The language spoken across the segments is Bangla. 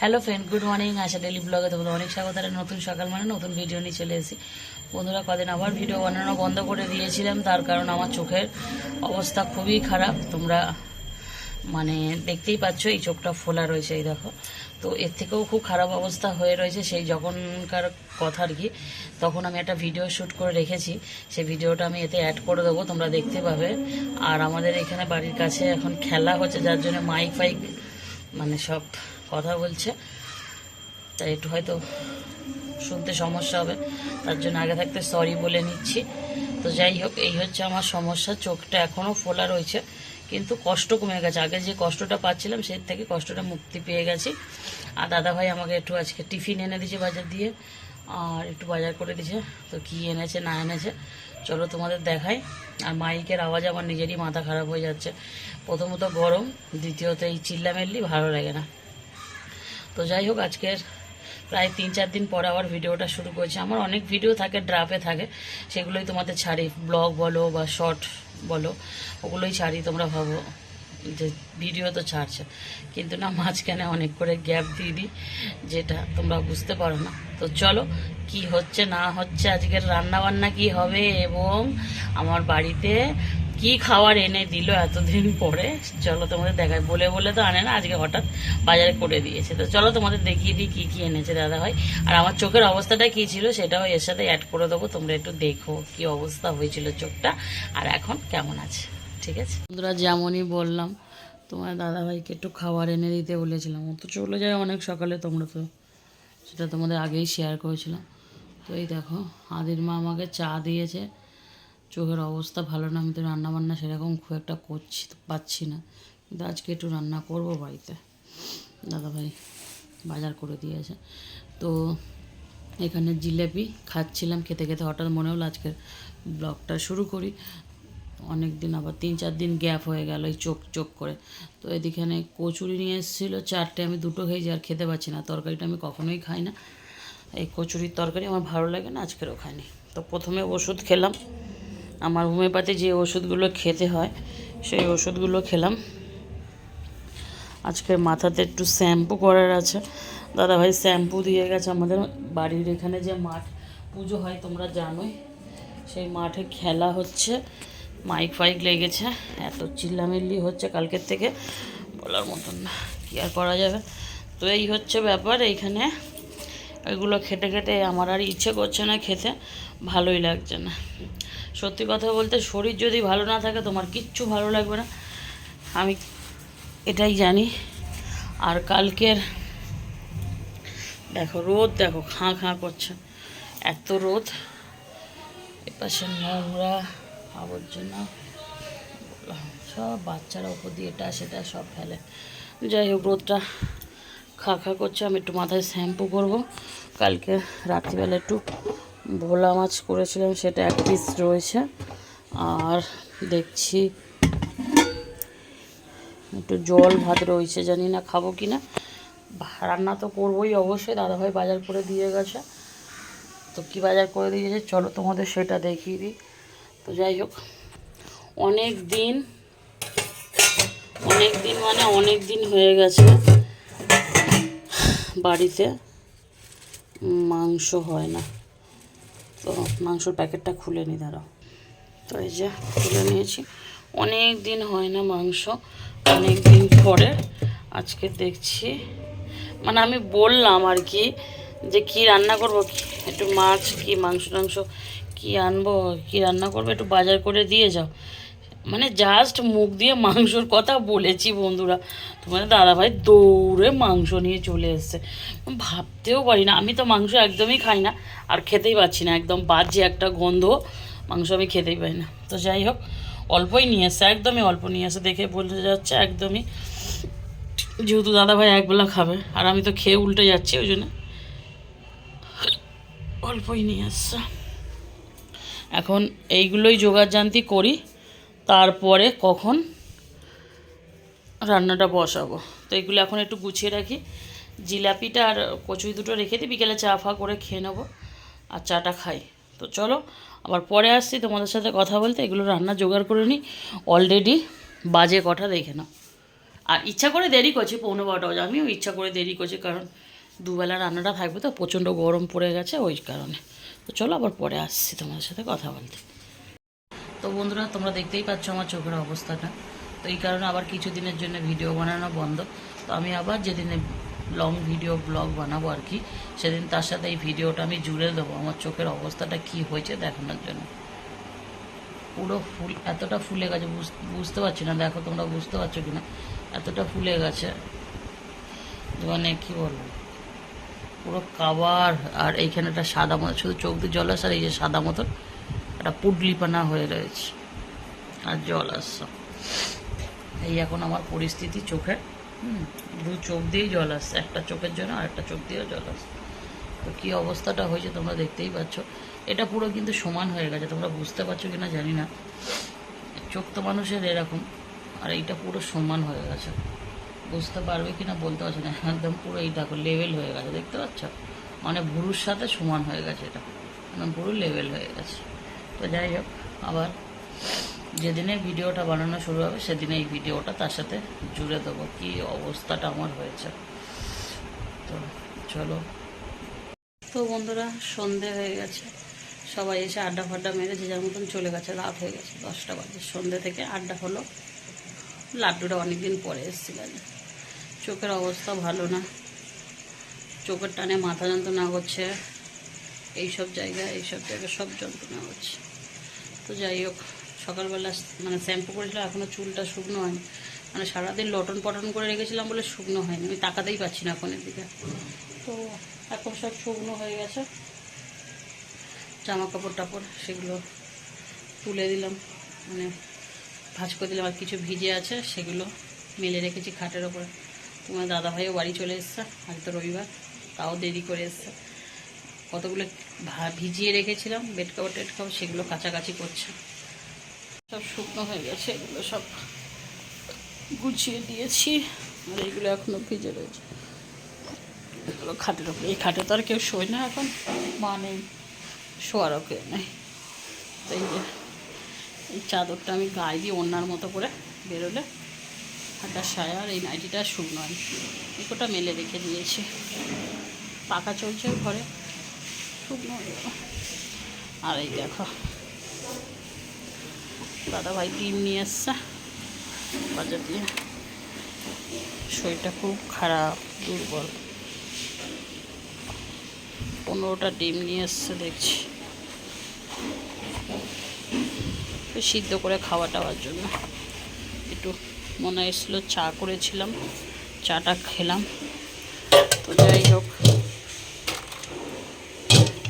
Hello friend good morning Asha daily ব্লগে তোমাদের অনেক স্বাগত। নতুন সকাল মানে নতুন ভিডিও নিয়ে চলে এসেছি। বন্ধুরা, কদিন আবার ভিডিও বানানো বন্ধ করে দিয়েছিলাম। তার কারণ আমার চোখের অবস্থা খুবই খারাপ। তোমরা মানে দেখতেই পাচ্ছ, এই চোখটা ফোলা রয়েছে, এই দেখো। তো এর থেকেও খুব খারাপ অবস্থা হয়ে রয়েছে সেই যখনকার কথা আর কি। তখন আমি একটা ভিডিও শ্যুট করে রেখেছি। সেই ভিডিওটা আমি এতে অ্যাড করে দেবো, তোমরা দেখতে পাবে। আর আমাদের এখানে বাড়ির কাছে এখন খেলা হচ্ছে, যার জন্য মাইক ফাইক মানে সব কথা বলছে। তাই একটু হয়তো শুনতে সমস্যা হবে। তার জন্য আগে থাকতে সরি বলে নিচ্ছি। তো যাই হোক, এই হচ্ছে আমার সমস্যা। চোখটা এখনও ফোলা রয়েছে, কিন্তু কষ্ট কমে গেছে। আগে যে কষ্টটা পাচ্ছিলাম, সেই থেকে কষ্টটা মুক্তি পেয়ে গেছি। আর দাদাভাই আমাকে একটু আজকে টিফিন এনে দিয়েছে বাজার দিয়ে, আর একটু বাজার করে দিয়েছে। তো কী এনেছে, না এনেছে, চলো তোমাদের দেখাই। আর মাইকের আওয়াজ আমার নিজেরই মাথা খারাপ হয়ে যাচ্ছে। প্রথমত গরম, দ্বিতীয়ত এই চিল্লা চিল্লামেল্লি, ভালো লাগে না। তো যাই হোক আজকের প্রায় তিন চার দিন পরে আবার ভিডিওটা শুরু করেছি। আমার অনেক ভিডিও থাকে ড্রাফে থাকে, সেগুলোই তোমাদের ছাড়ি। ব্লগ বলো বা শর্ট বলো, ওগুলোই ছাড়ি, তোমরা ভাবো যে ভিডিও তো ছাড়ছে। কিন্তু না, মাঝখানে অনেক করে গ্যাপ দিয়ে দিই, যেটা তোমরা বুঝতে পারো না। তো চলো, কি হচ্ছে না হচ্ছে, আজকের রান্না বান্না কি হবে? এবং আমার বাড়িতে কি খাবার এনে দিল এতদিন পরে? চলো তোমাদের দেখায় বলে বলে তো আনে না, আজকে হঠাৎ বাজারে করে দিয়েছে। তো চলো তোমাদের দেখিয়ে দিই কী কী এনেছে দাদা ভাই। আর আমার চোখের অবস্থাটা কী ছিল সেটাও এর সাথে অ্যাড করে দেবো। তোমরা একটু দেখো কি অবস্থা হয়েছিল চোখটা। আর এখন কেমন আছে? ঠিক আছে? বন্ধুরা, যেমনই বললাম, তোমার দাদাভাইকে একটু খাবার এনে দিতে বলেছিলাম। ও তো চলে যায় অনেক সকালে তোমরা তো। সেটা তোমাদের আগেই শেয়ার করেছিলাম। তো এই দেখো, আদির মা আমাকে চা দিয়েছে। চোখের অবস্থা ভালো না, আমি তো রান্না বান্না সেরকম খুব একটা করছি, পাচ্ছি না। কিন্তু আজকে একটু রান্না করব বাড়িতে। দাদাভাই বাজার করে দিয়েছে। তো এখানে জিলেপি খাচ্ছিলাম খেতে খেতে, হঠাৎ মনে হলো আজকের ব্লগটা শুরু করি। অনেক দিন আবার তিন চার দিন গ্যাপ হয়ে গেল এই চোখ চোখ করে। তো এদিকে কচুরি নিয়ে এসেছিল, চারটে আমি দুটো খেয়েছি আর খেতে পারছি না। তরকারিটা আমি কখনোই খাই না। এই কচুরির তরকারি আমার ভালো লাগে না, আজকেরও খাইনি। তো প্রথমে ওষুধ খেলাম। আমার হোমিওপ্যাথি যে ওষুধগুলো খেতে হয়, সেই ওষুধগুলো খেলাম। আজকে মাথাতে একটু শ্যাম্পু করার আছে। দাদাভাই শ্যাম্পু দিয়ে গেছে আমাদের বাড়ির এখানে যে মাঠ, পুজো হয় তোমরা জানোই। সেই মাঠে খেলা হচ্ছে, মাইক ফাইক লেগেছে, এত চিল্লামিল্লি হচ্ছে কালকের থেকে, বলার মতন না, কী আর করা যাবে? তো এই হচ্ছে ব্যাপার, এইখানে এগুলো খেটে খেটে আমার আর ইচ্ছে করছে না খেতে, ভালোই লাগছে না। সত্যি কথা বলতে শরীর যদি ভালো না থাকে তোমার কিচ্ছু ভালো লাগবে না। আমি এটাই জানি। আর কালকের, দেখো রোদ, দেখো খাঁ খাঁ করছে। এত রোদ। এপাশে নোংরা, আবর্জনা, সব বাচ্চারা ওপর দিয়ে এটা সেটা সব ফেলে। যাই হোক, রোদটা খা খা করছে, আমি একটু মাথায় শ্যাম্পু করব। কালকে রাত্রিবেলা একটু ভোলা মাছ করেছিলাম, সেটা এক পিস রয়েছে। আর দেখছি একটু জল ভাত রয়েছে, জানি না খাব কি না রান্না তো করবোই অবশ্যই, দাদাভাই বাজার করে দিয়ে গেছে। তো কী বাজার করে দিয়েছে, চলো তোমাদের সেটা দেখিয়ে দিই। তো যাই হোক, অনেক দিন অনেক দিন মানে অনেক দিন হয়ে গেছে। বাড়িতে মাংস হয় না। তো মাংসর প্যাকেটটা খুলে নি, দাঁড়াও। তো এই যে খুলে নিয়েছি। অনেক দিন হয় না মাংস অনেক দিন পরে আজকে দেখছি। মানে আমি বললাম আর কি যে কি রান্না করব একটু মাছ, কি মাংস টাংস কি আনব, কি রান্না করব, একটু বাজার করে দিয়ে যাও। মানে জাস্ট মুখ দিয়ে মাংসর কথা বলেছি বন্ধুরা। তোমাদের দাদাভাই দৌড়ে মাংস নিয়ে চলে এসছে। ভাবতেও পারি না আমি তো মাংস একদমই খাই না, আর খেতেই পাচ্ছি না, একদম বাজে একটা গন্ধ, মাংস আমি খেতেই পারি না। তো যাই হোক, অল্পই নিয়ে এসছে, একদমই অল্প নিয়ে এসে দেখে বলতে যাচ্ছে একদমই। যেহেতু দাদাভাই একবেলা খাবে, আর আমি তো খেয়ে উল্টে যাচ্ছি, ওই জন্য অল্পই নিয়ে আসছে এখন এইগুলোই জোগাড় জানতি করি। তারপরে কখন রান্নাটা বসাবো। তো এগুলো এখন একটু গুছিয়ে রাখি। জিলাপিটা আর কচুরি দুটো রেখে দিই, বিকেলে চা ফা করে খেয়ে নেব আর চাটা খাই। তো চলো, আবার পরে আসছি, তোমাদের সাথে কথা বলতে। এগুলো রান্না জোগাড় করে নিই। অলরেডি বাজে কটা, দেখে নাও। আর ইচ্ছা করে দেরি করছি, পৌনে বারোটা বাজে। আমিও ইচ্ছা করে দেরি করছি, কারণ দুবেলা রান্নাটা থাকবে তো, প্রচণ্ড গরম পড়ে গেছে, ওই কারণে। তো চলো, আবার পরে আসছি তোমাদের সাথে কথা বলতে। তো বন্ধুরা, তোমরা দেখতেই পাচ্ছ আমার চোখের অবস্থাটা। তো এই কারণে আবার কিছু দিনের জন্য ভিডিও বানানো বন্ধ। তো আমি আবার যেদিনে লং ভিডিও ব্লগ বানাবো আর কি, সেদিন তার সাথে এই ভিডিওটা আমি জুড়ে দেবো। আমার চোখের অবস্থাটা কি হয়েছে দেখানোর জন্য। পুরো ফুল, এতটা ফুলে গেছে, বুঝ- বুঝতে পারছি না, দেখো তোমরা বুঝতে পারছ কিনা। এতটা ফুলে গেছে। মানে কি বলব? পুরো কাবার, আর এইখানে একটা সাদা মতো, শুধু চোখ দিয়ে জল আসে আর এই যে সাদা মতন একটা পুডলিপানা হয়ে রয়েছে। আর জল আসছে এই এখন আমার পরিস্থিতি হুম, দু চোখ দিয়েই জল আসছে একটা চোখের জন্য আর একটা চোখ দিয়েও জল আসছে। তো কী অবস্থাটা হয়েছে তোমরা দেখতেই পাচ্ছ। এটা পুরো কিন্তু সমান হয়ে গেছে তোমরা বুঝতে পারছ কিনা জানি না। চোখ তো মানুষের এরকম আর এইটা পুরো সমান হয়ে গেছে। বুঝতে পারবে কি না বলতে পারছি না একদম পুরো এই দেখো লেভেল হয়ে গেছে দেখতে পাচ্ছ? মানে ভুরুর সাথে সমান হয়ে গেছে এটা মানে পুরো লেভেল হয়ে গেছে। তো যাই হোক, আবার যেদিনে ভিডিওটা বানানো শুরু হবে সেদিনে এই ভিডিওটা তার সাথে জুড়ে দেবো। কি অবস্থাটা আমার হয়েছে। তো চলো। তো বন্ধুরা, সন্ধে হয়ে গেছে। সবাই এসে আড্ডা ফাড্ডা মেরে যে যার মতন চলে গেছে, রাত হয়ে গেছে দশটা বাজে। সন্ধে থেকে আড্ডা হলো। লাড্ডুটা অনেকদিন পরে এসেছিল। আজ। চোখের অবস্থা ভালো না। চোখের টানে মাথা যন্ত্রণা হচ্ছে। এইসব জায়গায় এইসব জায়গায় সব যন্ত্রণা হচ্ছে। তো যাই হোক, সকালবেলা মানে শ্যাম্পু করেছিলাম এখনও চুলটা শুকনো হয়নি। মানে সারাদিন লটন পটন করে রেখেছিলাম বলে শুকনো হয়নি, আমি তাকাতেই পাচ্ছি না এখনের দিকে। তো এখন সব শুকনো হয়ে গেছে। জামা কাপড় টাপড় সেগুলো তুলে দিলাম মানে ভাজ করে দিলাম, আর কিছু ভিজে আছে সেগুলো মেলে রেখেছি খাটের ওপরে। তোমার দাদাভাইও বাড়ি চলে এসছে, আজ তো রবিবার, তাও দেরি করে এসছে। কতগুলো ভিজিয়ে রেখেছিলাম বেড কাপড় টেড কাপড় সেগুলো কাছাকাছি করছে। সব শুকনো হয়ে গেছে, এগুলো সব গুছিয়ে দিয়েছি, আর এইগুলো এখনও ভিজে রয়েছে। এগুলো খাটের ওপরে, এই খাটে তো আর কেউ শোয় না এখন, মা নেই, শোয়ারও কেউ নেই। তাই যে, এই চাদরটা আমি গায়ে দিয়ে অন্যার মতো করে বেরোলে হাঁটা সায়া, আর এই নাইটিটা শুকনো এগুলোটা মেলে রেখে দিয়েছি। পাকা চলছে ঘরে। শুকনো আর এই দেখো। দাদা ভাই ডিম নিয়ে এসছে। বাজার দিয়ে। শরীরটা খুব খারাপ, দুর্বল। পনেরোটা ডিম নিয়ে এসছে, দেখছি। সিদ্ধ করে খাওয়া টাওয়ার জন্য। একটু মনে এসেছিল চা করেছিলাম, চাটা খেলাম। তো যাই হোক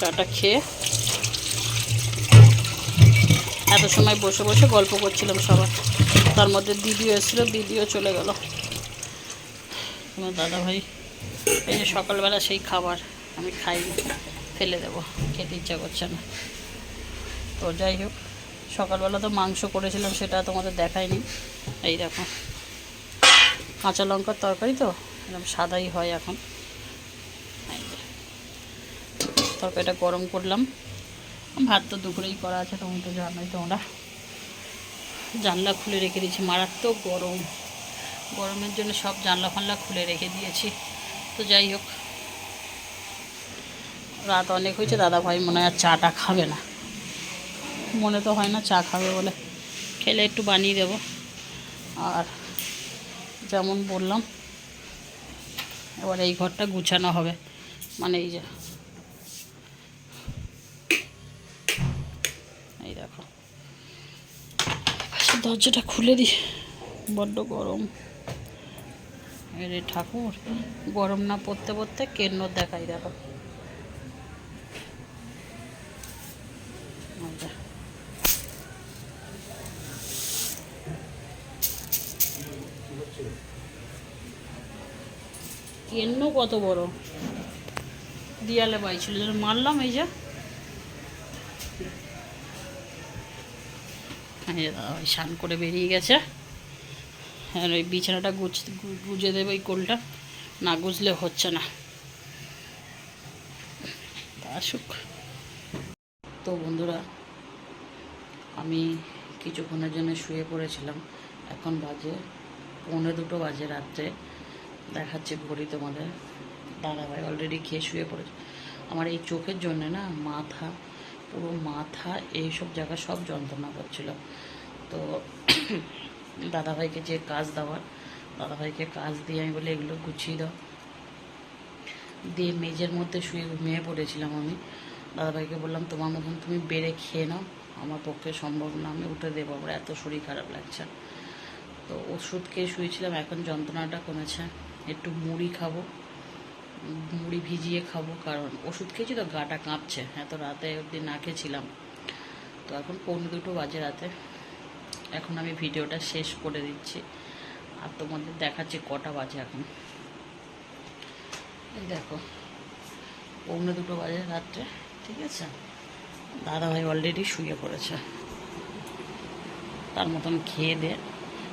চাটা খেয়ে এত সময় বসে বসে গল্প করছিলাম সবার। তার মধ্যে দিদিও এসেছিল, দিদিও চলে গেল। দাদা ভাই এই যে সকালবেলা সেই খাবার আমি খাই, ফেলে দেবো, খেতে ইচ্ছা করছে না। তো যাই হোক, সকালবেলা তো মাংস করেছিলাম, সেটা তোমাদের দেখায়নি এই দেখো, কাঁচা লঙ্কার তরকারি তো, এরকম সাদাই হয় এখন এই যে। তরকারিটা গরম করলাম। ভাত তো দুপুরেই করা আছে, তখন তো জানোই তোমরা। জানলা খুলে রেখে দিয়েছি, মারাত্মক গরম। গরমের জন্য সব জানলা ফানলা খুলে রেখে দিয়েছি। তো যাই হোক, রাত অনেক হয়েছে দাদা ভাই মনে হয় চাটা খাবে না। মনে তো হয় না চা খাবে বলে। খেলে একটু বানিয়ে দেবো। আর যেমন বললাম, এবার এই ঘরটা গুছানো হবে। মানে এই যে দরজাটা খুলে দিই। বড্ড গরম। এরে ঠাকুর, গরম না পড়তে পড়তে কেন্ন দেখাই দেখো। কেন্ন কত বড়। দিয়ালে বাইছিল মারলাম এই যে এই যে দাদা ভাই স্নান করে বেরিয়ে গেছে। আর ওই বিছানাটা গুছ গুজে দেবে ওই কোলটা। না গুজলে হচ্ছে না। আসুক। তো বন্ধুরা, আমি কিছুক্ষণের জন্য শুয়ে পড়েছিলাম। এখন বাজে পৌনে দুটো বাজে রাত্রে। দেখাচ্ছে ঘড়ি তোমাদের। দাদা ভাই অলরেডি খেয়ে শুয়ে পড়েছে। আমার এই চোখের জন্য না মাথা, পুরো মাথা, এইসব জায়গা সব যন্ত্রণা করছিল। তো দাদাভাইকে যে কাজ দেওয়ার, দাদাভাইকে কাজ দিয়ে আমি বলি এগুলো গুছিয়ে দাও। দিয়ে মেজের মধ্যে শুয়ে ঘুমিয়ে পড়েছিলাম আমি। দাদাভাইকে বললাম, তোমার মতন তুমি বেড়ে খেয়ে নাও, আমার পক্ষে সম্ভব না, আমি উঠে দেবো, আমার এত শরীর খারাপ লাগছে। তো ওষুধ খেয়ে শুয়েছিলাম, এখন যন্ত্রণাটা কমেছে। একটু মুড়ি খাব, মুড়ি ভিজিয়ে খাব, কারণ ওষুধ খেয়েছি তো গাটা কাঁপছে, এত রাতে অবধি না খেয়েছিলাম। তো এখন পৌনে দুটো বাজে রাতে। এখন আমি ভিডিওটা শেষ করে দিচ্ছি। আর তোমাদের দেখাচ্ছি কটা বাজে এখন। দেখো, পৌনে দুটো বাজে রাত্রে, ঠিক আছে? দাদা ভাই অলরেডি শুয়ে পড়েছে। তার মতন খেয়ে দে,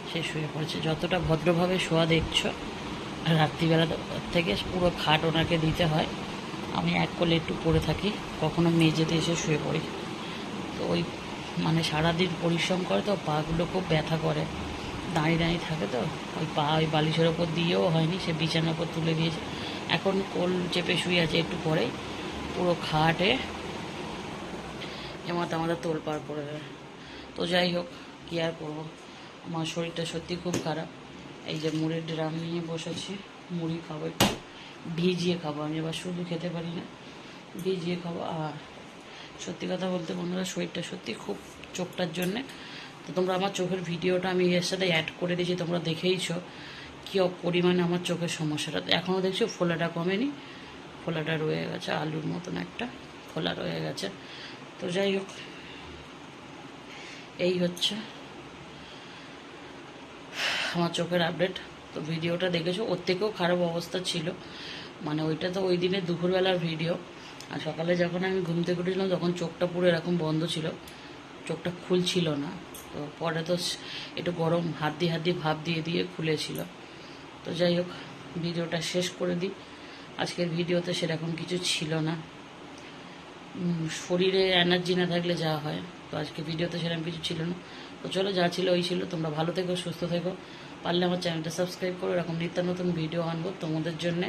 সে শুয়ে পড়েছে। যতটা ভদ্রভাবে শোয়া দেখছ, রাত্রিবেলা থেকে পুরো খাট ওনাকে দিতে হয়। আমি এক কোলে একটু পড়ে থাকি, কখনো মেঝেতে এসে শুয়ে পড়ি। তো ওই মানে সারাদিন পরিশ্রম করে তো, পাগুলো খুব ব্যথা করে। দাঁড়িয়ে দাঁড়িয়ে থাকে তো, ওই পা, ওই বালিশের ওপর দিয়েও হয়নি, সে বিছানার ওপর তুলে দিয়েছে। এখন কোল চেপে শুয়ে আছে একটু পরেই, পুরো খাটে। এমাতে আমাদের তোল পার করে দেবে। তো যাই হোক, কী আর করব? আমার শরীরটা সত্যি খুব খারাপ। এই যে মুড়ির ড্রাম নিয়ে বসেছি, মুড়ি খাব একটু। ভিজিয়ে খাব আমি আবার শুধু খেতে পারি না। ভিজিয়ে খাব আর সত্যি কথা বলতে বন্ধুরা, শরীরটা সত্যি খুব চোখটার জন্যে। তো তোমরা আমার চোখের ভিডিওটা আমি এর সাথে অ্যাড করে দিয়েছি, তোমরা দেখেইছো কী পরিমাণে আমার চোখের সমস্যাটা। এখনও দেখছ ফোলাটা কমেনি, ফোলাটা রয়ে গেছে, আলুর মতন একটা ফোলা রয়ে গেছে। তো যাই হোক, এই হচ্ছে আমার চোখের আপডেট তো ভিডিওটা দেখেছ, ওর থেকেও খারাপ অবস্থা ছিল। মানে ওইটা তো ওই দিনে দুপুরবেলার ভিডিও। আর সকালে যখন আমি ঘুম থেকে উঠেছিলাম, তখন চোখটা পুরো এরকম বন্ধ ছিল। চোখটা খুলছিল না। তো পরে তো একটু গরম হাত দিয়ে হাত দিয়ে ভাপ দিয়ে দিয়ে খুলেছিল। তো যাই হোক, ভিডিওটা শেষ করে দিই। আজকের ভিডিওতে সেরকম কিছু ছিল না। শরীরে এনার্জি না থাকলে যা হয়। তো আজকে ভিডিওতে সেরকম কিছু ছিল না। তো চলো, যা ছিল ওই ছিল। তোমরা ভালো থেকো, সুস্থ থেকো। পারলে আমার চ্যানেলটা সাবস্ক্রাইব করো। এরকম নিত্য নতুন ভিডিও আনব তোমাদের জন্যে।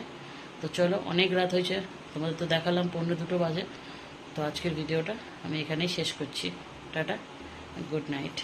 তো চলো, অনেক রাত হয়েছে। তোমাদের তো দেখালাম পনেরো দুটো বাজে। তো আজকের ভিডিওটা আমি এখানেই শেষ করছি। Tata, good night.